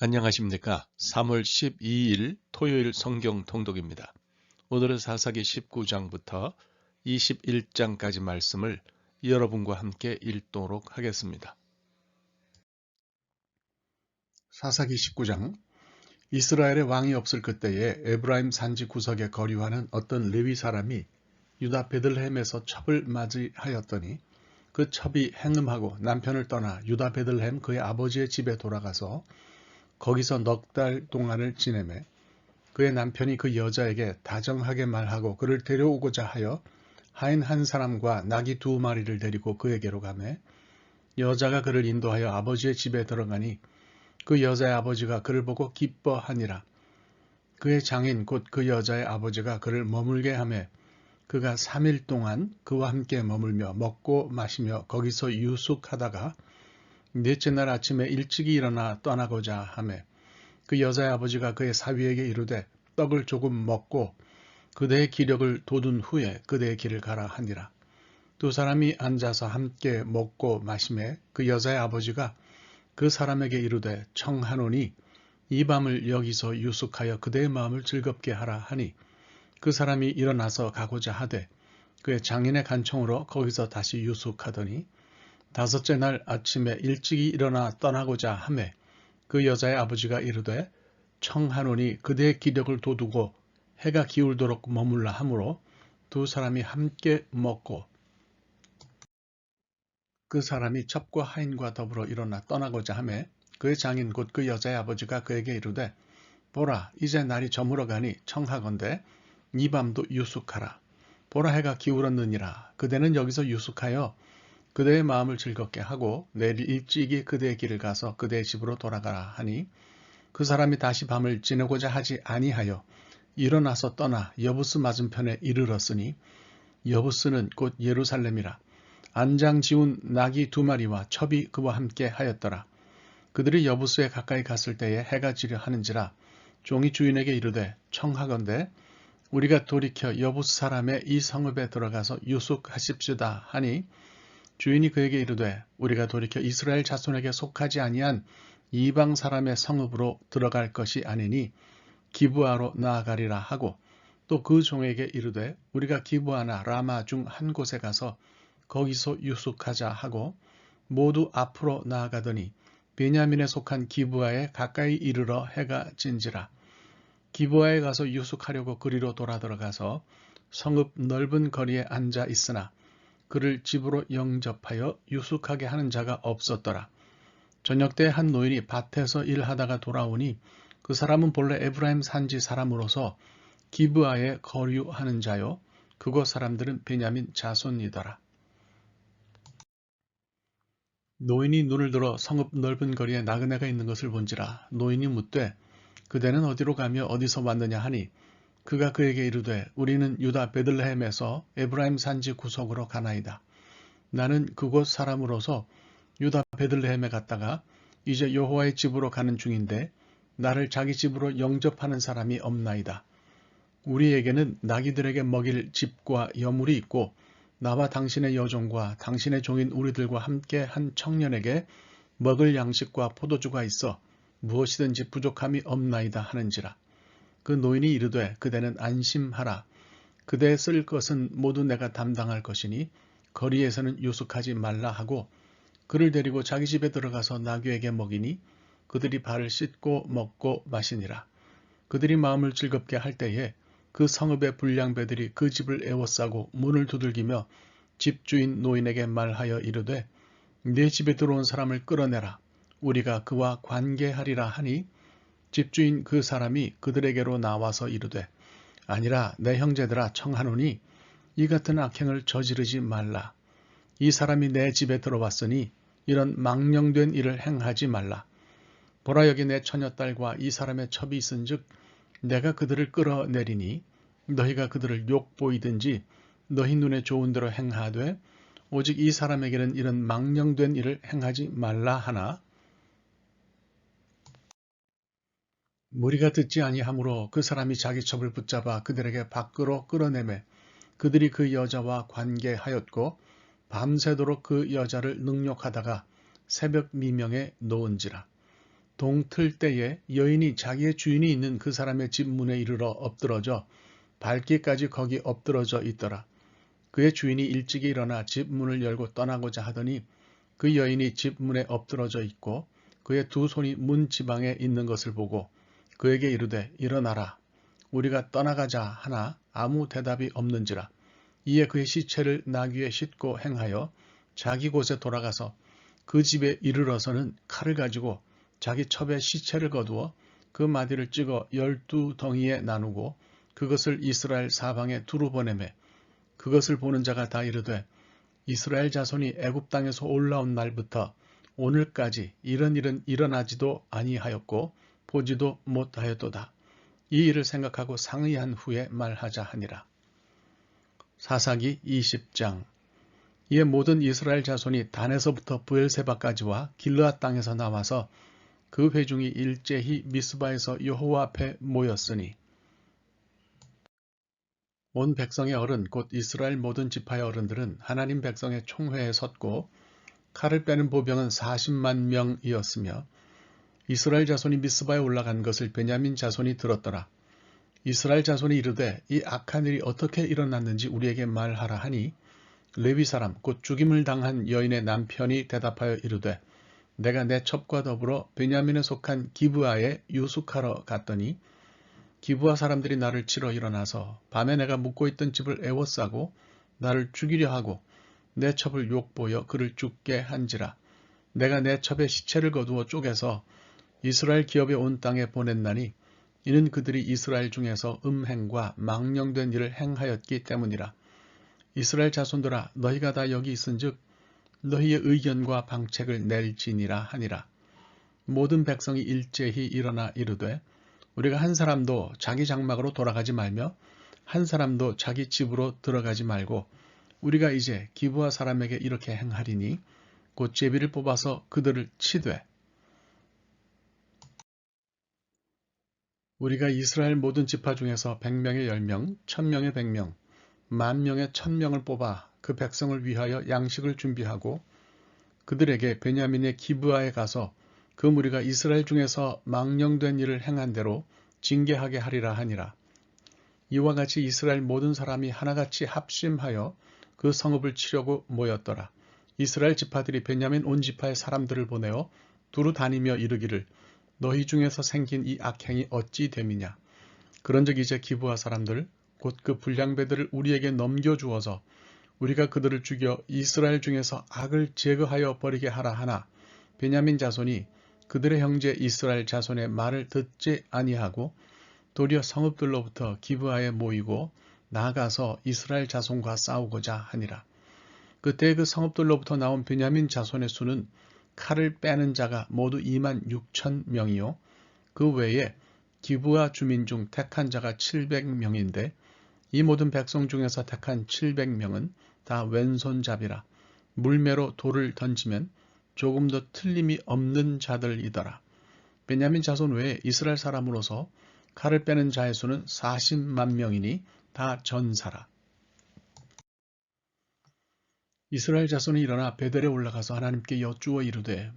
안녕하십니까. 3월 12일 토요일 성경 통독입니다. 오늘은 사사기 19장부터 21장까지 말씀을 여러분과 함께 읽도록 하겠습니다. 사사기 19장 이스라엘의 왕이 없을 그때에 에브라임 산지 구석에 거류하는 어떤 레위 사람이 유다 베들레헴에서 첩을 맞이하였더니 그 첩이 행음하고 남편을 떠나 유다 베들레헴 그의 아버지의 집에 돌아가서 거기서 넉 달 동안을 지내매 그의 남편이 그 여자에게 다정하게 말하고 그를 데려오고자 하여 하인 한 사람과 나귀 두 마리를 데리고 그에게로 가매 여자가 그를 인도하여 아버지의 집에 들어가니 그 여자의 아버지가 그를 보고 기뻐하니라. 그의 장인 곧 그 여자의 아버지가 그를 머물게 하매 그가 3일 동안 그와 함께 머물며 먹고 마시며 거기서 유숙하다가 넷째 날 아침에 일찍이 일어나 떠나고자 하매 그 여자의 아버지가 그의 사위에게 이르되 떡을 조금 먹고 그대의 기력을 돋운 후에 그대의 길을 가라 하니라. 두 사람이 앉아서 함께 먹고 마심에 그 여자의 아버지가 그 사람에게 이르되 청하노니 이 밤을 여기서 유숙하여 그대의 마음을 즐겁게 하라 하니 그 사람이 일어나서 가고자 하되 그의 장인의 간청으로 거기서 다시 유숙하더니 다섯째 날 아침에 일찍이 일어나 떠나고자 하매 그 여자의 아버지가 이르되 청하노니 그대의 기력을 돋우고 해가 기울도록 머물라 하므로 두 사람이 함께 먹고 그 사람이 첩과 하인과 더불어 일어나 떠나고자 하매 그의 장인 곧 그 여자의 아버지가 그에게 이르되 보라 이제 날이 저물어 가니 청하건대 이 밤도 유숙하라. 보라 해가 기울었느니라. 그대는 여기서 유숙하여 그대의 마음을 즐겁게 하고 내일 일찍이 그대의 길을 가서 그대의 집으로 돌아가라 하니 그 사람이 다시 밤을 지내고자 하지 아니하여 일어나서 떠나 여부스 맞은편에 이르렀으니 여부스는 곧 예루살렘이라 안장 지운 낙이 두 마리와 첩이 그와 함께 하였더라. 그들이 여부스에 가까이 갔을 때에 해가 지려 하는지라 종이 주인에게 이르되 청하건대 우리가 돌이켜 여부스 사람의 이 성읍에 들어가서 유숙하십시다 하니 주인이 그에게 이르되 우리가 돌이켜 이스라엘 자손에게 속하지 아니한 이방 사람의 성읍으로 들어갈 것이 아니니 기부하러 나아가리라 하고 또 그 종에게 이르되 우리가 기부하나 라마 중 한 곳에 가서 거기서 유숙하자 하고 모두 앞으로 나아가더니 베냐민에 속한 기부하에 가까이 이르러 해가 진지라. 기부하에 가서 유숙하려고 그리로 돌아 들어가서 성읍 넓은 거리에 앉아 있으나 그를 집으로 영접하여 유숙하게 하는 자가 없었더라. 저녁 때 한 노인이 밭에서 일하다가 돌아오니 그 사람은 본래 에브라임 산지 사람으로서 기브아에 거류하는 자요. 그곳 사람들은 베냐민 자손이더라. 노인이 눈을 들어 성읍 넓은 거리에 나그네가 있는 것을 본지라 노인이 묻되 그대는 어디로 가며 어디서 왔느냐 하니 그가 그에게 이르되 우리는 유다 베들레헴에서 에브라임 산지 구석으로 가나이다. 나는 그곳 사람으로서 유다 베들레헴에 갔다가 이제 여호와의 집으로 가는 중인데 나를 자기 집으로 영접하는 사람이 없나이다. 우리에게는 나귀들에게 먹일 집과 여물이 있고 나와 당신의 여종과 당신의 종인 우리들과 함께 한 청년에게 먹을 양식과 포도주가 있어 무엇이든지 부족함이 없나이다 하는지라. 그 노인이 이르되 그대는 안심하라. 그대 쓸 것은 모두 내가 담당할 것이니 거리에서는 유숙하지 말라 하고 그를 데리고 자기 집에 들어가서 나귀에게 먹이니 그들이 발을 씻고 먹고 마시니라. 그들이 마음을 즐겁게 할 때에 그 성읍의 불량배들이 그 집을 에워싸고 문을 두들기며 집주인 노인에게 말하여 이르되 내 집에 들어온 사람을 끌어내라. 우리가 그와 관계하리라 하니 집주인 그 사람이 그들에게로 나와서 이르되 아니라 내 형제들아 청하노니 이 같은 악행을 저지르지 말라. 이 사람이 내 집에 들어왔으니 이런 망령된 일을 행하지 말라. 보라 여기 내 처녀딸과 이 사람의 첩이 있은즉 내가 그들을 끌어내리니 너희가 그들을 욕보이든지 너희 눈에 좋은 대로 행하되 오직 이 사람에게는 이런 망령된 일을 행하지 말라 하나 무리가 듣지 아니하므로 그 사람이 자기 첩을 붙잡아 그들에게 밖으로 끌어내매 그들이 그 여자와 관계하였고 밤새도록 그 여자를 능욕하다가 새벽 미명에 놓은지라. 동틀 때에 여인이 자기의 주인이 있는 그 사람의 집 문에 이르러 엎드러져 발기까지 거기 엎드러져 있더라. 그의 주인이 일찍이 일어나 집 문을 열고 떠나고자 하더니 그 여인이 집 문에 엎드러져 있고 그의 두 손이 문 지방에 있는 것을 보고 그에게 이르되 일어나라. 우리가 떠나가자 하나 아무 대답이 없는지라. 이에 그의 시체를 나귀에 싣고 행하여 자기 곳에 돌아가서 그 집에 이르러서는 칼을 가지고 자기 첩에 시체를 거두어 그 마디를 찍어 열두 덩이에 나누고 그것을 이스라엘 사방에 두루 보내매 그것을 보는 자가 다 이르되 이스라엘 자손이 애굽 땅에서 올라온 날부터 오늘까지 이런 일은 일어나지도 아니하였고 보지도 못하였도다. 이 일을 생각하고 상의한 후에 말하자 하니라. 사사기 20장 이에 모든 이스라엘 자손이 단에서부터 부엘세바까지와 길르앗 땅에서 나와서 그 회중이 일제히 미스바에서 여호와 앞에 모였으니 온 백성의 어른 곧 이스라엘 모든 지파의 어른들은 하나님 백성의 총회에 섰고 칼을 빼는 보병은 40만 명이었으며 이스라엘 자손이 미스바에 올라간 것을 베냐민 자손이 들었더라. 이스라엘 자손이 이르되 이 악한 일이 어떻게 일어났는지 우리에게 말하라 하니 레위 사람 곧 죽임을 당한 여인의 남편이 대답하여 이르되 내가 내 첩과 더불어 베냐민에 속한 기브아에 유숙하러 갔더니 기부하 사람들이 나를 치러 일어나서 밤에 내가 묵고 있던 집을 애워싸고 나를 죽이려 하고 내 첩을 욕보여 그를 죽게 한지라. 내가 내 첩의 시체를 거두어 쪼개서 이스라엘 기업에 온 땅에 보냈나니 이는 그들이 이스라엘 중에서 음행과 망령된 일을 행하였기 때문이라. 이스라엘 자손들아 너희가 다 여기 있은즉 너희의 의견과 방책을 낼지니라 하니라. 모든 백성이 일제히 일어나 이르되 우리가 한 사람도 자기 장막으로 돌아가지 말며 한 사람도 자기 집으로 들어가지 말고 우리가 이제 기부하 사람에게 이렇게 행하리니 곧 제비를 뽑아서 그들을 치되 우리가 이스라엘 모든 지파 중에서 100명의 10명, 1000명의 100명, 만 명의 1000명을 뽑아 그 백성을 위하여 양식을 준비하고 그들에게 베냐민의 기브아에 가서 그 무리가 이스라엘 중에서 망령된 일을 행한 대로 징계하게 하리라 하니라. 이와 같이 이스라엘 모든 사람이 하나같이 합심하여 그 성읍을 치려고 모였더라. 이스라엘 지파들이 베냐민 온 지파의 사람들을 보내어 두루 다니며 이르기를 너희 중에서 생긴 이 악행이 어찌 됨이냐. 그런즉 이제 기부하 사람들 곧 그 불량배들을 우리에게 넘겨주어서 우리가 그들을 죽여 이스라엘 중에서 악을 제거하여 버리게 하라 하나 베냐민 자손이 그들의 형제 이스라엘 자손의 말을 듣지 아니하고 도리어 성읍들로부터 기브아에 모이고 나아가서 이스라엘 자손과 싸우고자 하니라. 그때 그 성읍들로부터 나온 베냐민 자손의 수는 칼을 빼는 자가 모두 2만 6천 명이요. 그 외에 기브아 주민 중 택한 자가 700명인데 이 모든 백성 중에서 택한 700명은 다 왼손잡이라 물매로 돌을 던지면 조금 더 틀림이 없는 자들이더라. 베냐민 자손 외에 이스라엘 사람으로서 칼을 빼는 자의 수는 40만 명이니 다 전사라. 이스라엘 자손이 일어나 베델에 올라가서 하나님께 여쭈어 이르되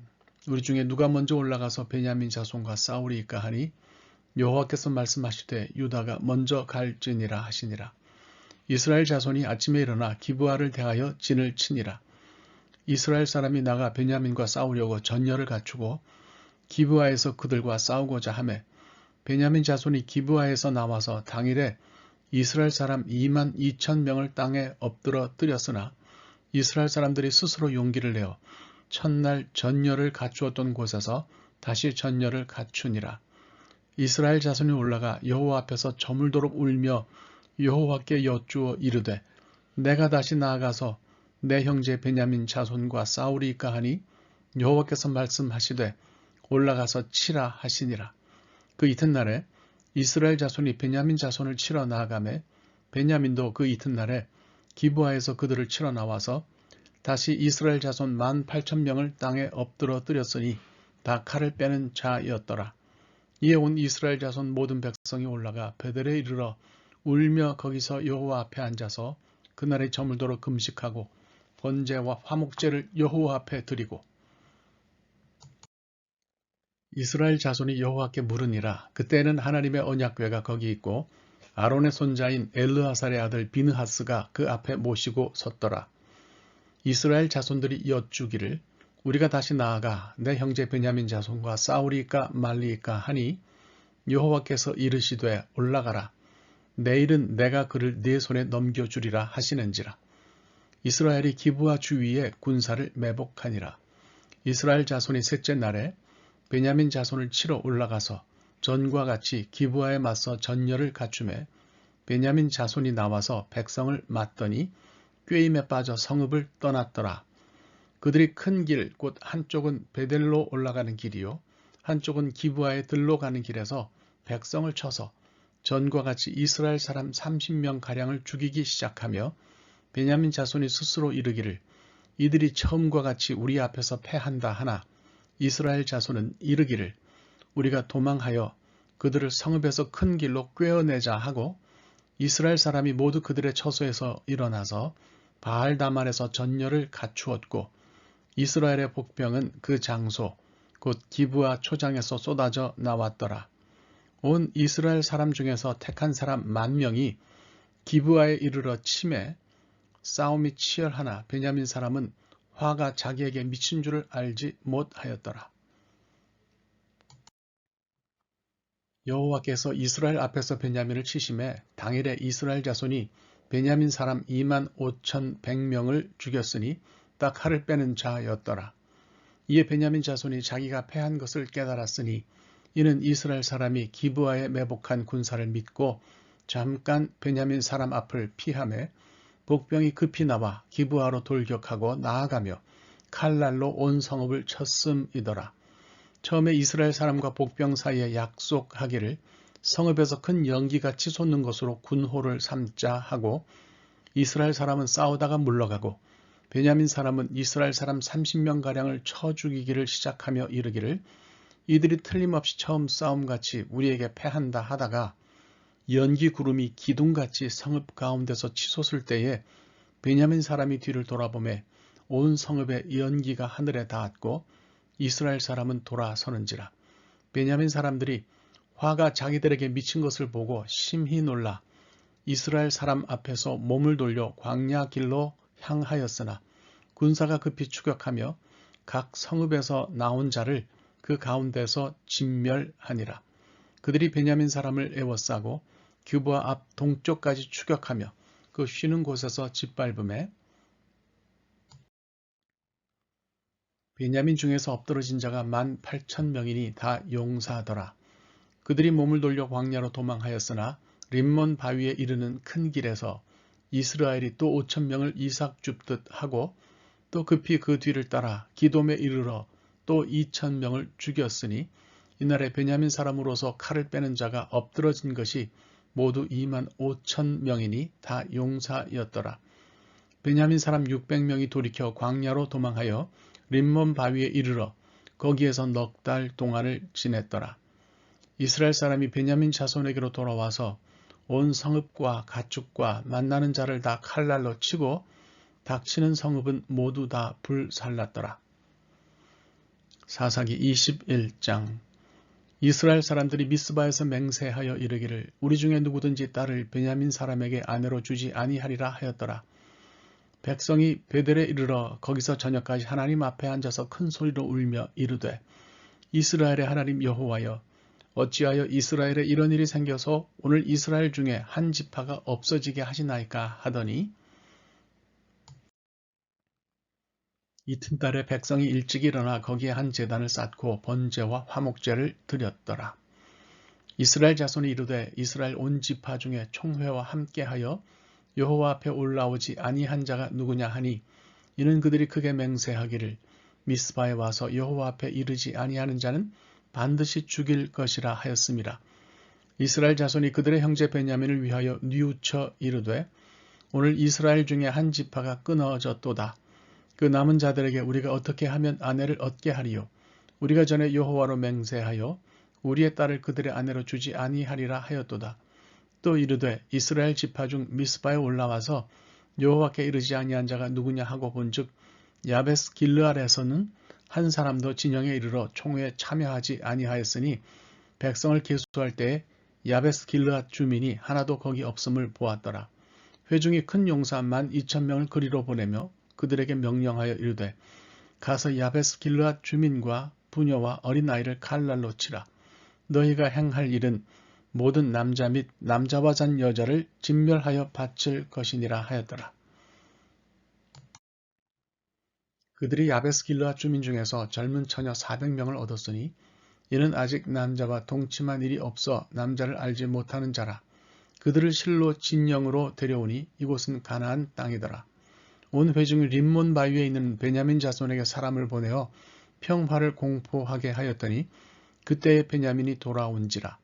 우리 중에 누가 먼저 올라가서 베냐민 자손과 싸우리이까 하니 여호와께서 말씀하시되 유다가 먼저 갈지니라 하시니라. 이스라엘 자손이 아침에 일어나 기브아를 대하여 진을 치니라. 이스라엘 사람이 나가 베냐민과 싸우려고 전열을 갖추고 기브아에서 그들과 싸우고자 하매 베냐민 자손이 기브아에서 나와서 당일에 이스라엘 사람 2만 2천 명을 땅에 엎드러 뜨렸으나 이스라엘 사람들이 스스로 용기를 내어 첫날 전열을 갖추었던 곳에서 다시 전열을 갖추니라. 이스라엘 자손이 올라가 여호와 앞에서 저물도록 울며 여호와께 여쭈어 이르되 내가 다시 나아가서 내 형제 베냐민 자손과 싸우리까 하니 여호와께서 말씀하시되 올라가서 치라 하시니라. 그 이튿날에 이스라엘 자손이 베냐민 자손을 치러 나아가매 베냐민도 그 이튿날에 기부하에서 그들을 치러 나와서 다시 이스라엘 자손 만 팔천 명을 땅에 엎드러 뜨렸으니 다 칼을 빼는 자였더라. 이에 온 이스라엘 자손 모든 백성이 올라가 베델에 이르러 울며 거기서 여호와 앞에 앉아서 그날의 저물도록 금식하고 번제와 화목제를 여호와 앞에 드리고 이스라엘 자손이 여호와께 물으니라 그때는 하나님의 언약궤가 거기 있고 아론의 손자인 엘르하살의 아들 비느하스가 그 앞에 모시고 섰더라. 이스라엘 자손들이 여쭈기를 우리가 다시 나아가 내 형제 베냐민 자손과 싸우리까 말리까 하니 여호와께서 이르시되 올라가라. 내일은 내가 그를 네 손에 넘겨주리라 하시는지라. 이스라엘이 기부와 주위에 군사를 매복하니라. 이스라엘 자손이 셋째 날에 베냐민 자손을 치러 올라가서 전과 같이 기부하에 맞서 전열을 갖춤에 베냐민 자손이 나와서 백성을 맞더니 꾀임에 빠져 성읍을 떠났더라. 그들이 큰 길, 곧 한쪽은 베델로 올라가는 길이요. 한쪽은 기부하에 들로 가는 길에서 백성을 쳐서 전과 같이 이스라엘 사람 30명 가량을 죽이기 시작하며 베냐민 자손이 스스로 이르기를 이들이 처음과 같이 우리 앞에서 패한다 하나 이스라엘 자손은 이르기를 우리가 도망하여 그들을 성읍에서 큰 길로 꿰어내자 하고 이스라엘 사람이 모두 그들의 처소에서 일어나서 바알 다만에서 전열을 갖추었고 이스라엘의 복병은 그 장소 곧 기부와 초장에서 쏟아져 나왔더라. 온 이스라엘 사람 중에서 택한 사람 만 명이 기부하에 이르러 침해 싸움이 치열하나 베냐민 사람은 화가 자기에게 미친 줄을 알지 못하였더라. 여호와께서 이스라엘 앞에서 베냐민을 치심해 당일에 이스라엘 자손이 베냐민 사람 2만 5천 100명을 죽였으니 딱 칼을 빼는 자였더라. 이에 베냐민 자손이 자기가 패한 것을 깨달았으니 이는 이스라엘 사람이 기부하에 매복한 군사를 믿고 잠깐 베냐민 사람 앞을 피함에 복병이 급히 나와 기부하로 돌격하고 나아가며 칼날로 온 성읍을 쳤음이더라. 처음에 이스라엘 사람과 복병 사이에 약속하기를 성읍에서 큰 연기가 치솟는 것으로 군호를 삼자 하고 이스라엘 사람은 싸우다가 물러가고 베냐민 사람은 이스라엘 사람 30명가량을 쳐 죽이기를 시작하며 이르기를 이들이 틀림없이 처음 싸움같이 우리에게 패한다 하다가 연기 구름이 기둥같이 성읍 가운데서 치솟을 때에 베냐민 사람이 뒤를 돌아보매 온 성읍의 연기가 하늘에 닿았고 이스라엘 사람은 돌아서는지라 베냐민 사람들이 화가 자기들에게 미친 것을 보고 심히 놀라 이스라엘 사람 앞에서 몸을 돌려 광야 길로 향하였으나 군사가 급히 추격하며 각 성읍에서 나온 자를 그 가운데서 진멸하니라. 그들이 베냐민 사람을 애워싸고 규보아 앞 동쪽까지 추격하며 그 쉬는 곳에서 짓밟음에 베냐민 중에서 엎드러진 자가 만 팔천 명이니 다 용사더라. 그들이 몸을 돌려 광야로 도망하였으나 림몬 바위에 이르는 큰 길에서 이스라엘이 또 5천 명을 이삭 줍듯 하고 또 급히 그 뒤를 따라 기돔에 이르러 또 2천 명을 죽였으니 이날에 베냐민 사람으로서 칼을 빼는 자가 엎드러진 것이 모두 2만 5천 명이니 다 용사였더라. 베냐민 사람 600명이 돌이켜 광야로 도망하여 림몬 바위에 이르러 거기에서 넉 달 동안을 지냈더라. 이스라엘 사람이 베냐민 자손에게로 돌아와서 온 성읍과 가축과 만나는 자를 다 칼날로 치고 닥치는 성읍은 모두 다 불살랐더라. 사사기 21장 이스라엘 사람들이 미스바에서 맹세하여 이르기를 우리 중에 누구든지 딸을 베냐민 사람에게 아내로 주지 아니하리라 하였더라. 백성이 베델에 이르러 거기서 저녁까지 하나님 앞에 앉아서 큰 소리로 울며 이르되 이스라엘의 하나님 여호와여 어찌하여 이스라엘에 이런 일이 생겨서 오늘 이스라엘 중에 한 지파가 없어지게 하시나이까 하더니 이튿날에 백성이 일찍 일어나 거기에 한 재단을 쌓고 번제와 화목제를 드렸더라. 이스라엘 자손이 이르되 이스라엘 온 지파 중에 총회와 함께하여 여호와 앞에 올라오지 아니한 자가 누구냐 하니 이는 그들이 크게 맹세하기를 미스바에 와서 여호와 앞에 이르지 아니하는 자는 반드시 죽일 것이라 하였습니다. 이스라엘 자손이 그들의 형제 베냐민을 위하여 뉘우쳐 이르되 오늘 이스라엘 중에 한 지파가 끊어졌도다. 그 남은 자들에게 우리가 어떻게 하면 아내를 얻게 하리요. 우리가 전에 여호와로 맹세하여 우리의 딸을 그들의 아내로 주지 아니하리라 하였도다. 또 이르되 이스라엘 지파 중 미스바에 올라와서 여호와께 이르지 아니한 자가 누구냐 하고 본즉 야베스 길르알에서는 한 사람도 진영에 이르러 총회에 참여하지 아니하였으니 백성을 계수할 때에 야베스 길르앗 주민이 하나도 거기 없음을 보았더라. 회중이 큰 용사만 2천 명을 그리로 보내며 그들에게 명령하여 이르되 가서 야베스 길르앗 주민과 부녀와 어린아이를 칼날로 치라. 너희가 행할 일은 모든 남자 및 남자와 잔 여자를 진멸하여 바칠 것이니라 하였더라. 그들이 야베스 길르앗 주민 중에서 젊은 처녀 400명을 얻었으니 이는 아직 남자와 동침한 일이 없어 남자를 알지 못하는 자라. 그들을 실로 진영으로 데려오니 이곳은 가나안 땅이더라. 온 회중이 림몬 바위에 있는 베냐민 자손에게 사람을 보내어 평화를 공포하게 하였더니 그때에 베냐민이 돌아온지라.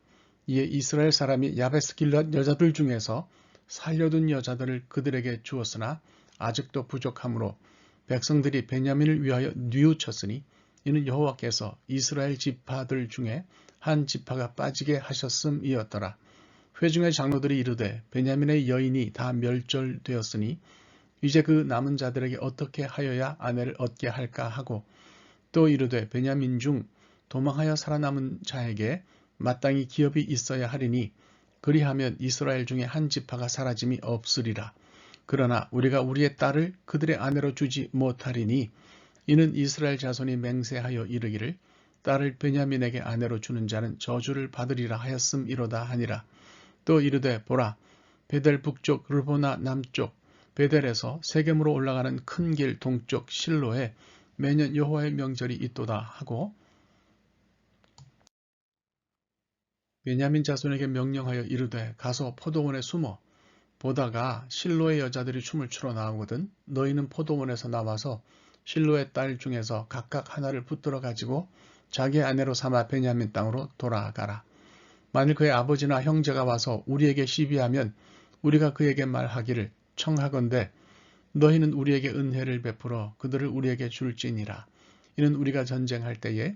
이에 이스라엘 사람이 야베스 길랏 여자들 중에서 살려둔 여자들을 그들에게 주었으나 아직도 부족하므로 백성들이 베냐민을 위하여 뉘우쳤으니 이는 여호와께서 이스라엘 지파들 중에 한 지파가 빠지게 하셨음이었더라. 회중의 장로들이 이르되 베냐민의 여인이 다 멸절되었으니 이제 그 남은 자들에게 어떻게 하여야 아내를 얻게 할까 하고 또 이르되 베냐민 중 도망하여 살아남은 자에게 마땅히 기업이 있어야 하리니 그리하면 이스라엘 중에 한 지파가 사라짐이 없으리라. 그러나 우리가 우리의 딸을 그들의 아내로 주지 못하리니 이는 이스라엘 자손이 맹세하여 이르기를 딸을 베냐민에게 아내로 주는 자는 저주를 받으리라 하였음이로다 하니라. 또 이르되 보라 베델 북쪽 르보나 남쪽 베델에서 세겜으로 올라가는 큰 길 동쪽 실로에 매년 여호와의 명절이 있도다 하고 베냐민 자손에게 명령하여 이르되 가서 포도원에 숨어 보다가 실로의 여자들이 춤을 추러 나오거든 너희는 포도원에서 나와서 실로의 딸 중에서 각각 하나를 붙들어 가지고 자기 아내로 삼아 베냐민 땅으로 돌아가라. 만일 그의 아버지나 형제가 와서 우리에게 시비하면 우리가 그에게 말하기를 청하건대 너희는 우리에게 은혜를 베풀어 그들을 우리에게 줄지니라. 이는 우리가 전쟁할 때에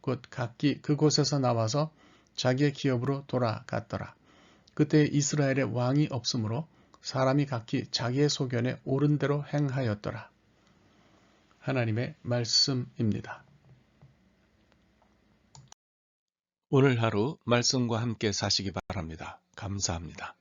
곧 각기 그곳에서 나와서 자기의 기업으로 돌아갔더라. 그때 이스라엘의 왕이 없으므로 사람이 각기 자기의 소견에 옳은 대로 행하였더라. 하나님의 말씀입니다. 오늘 하루 말씀과 함께 사시기 바랍니다. 감사합니다.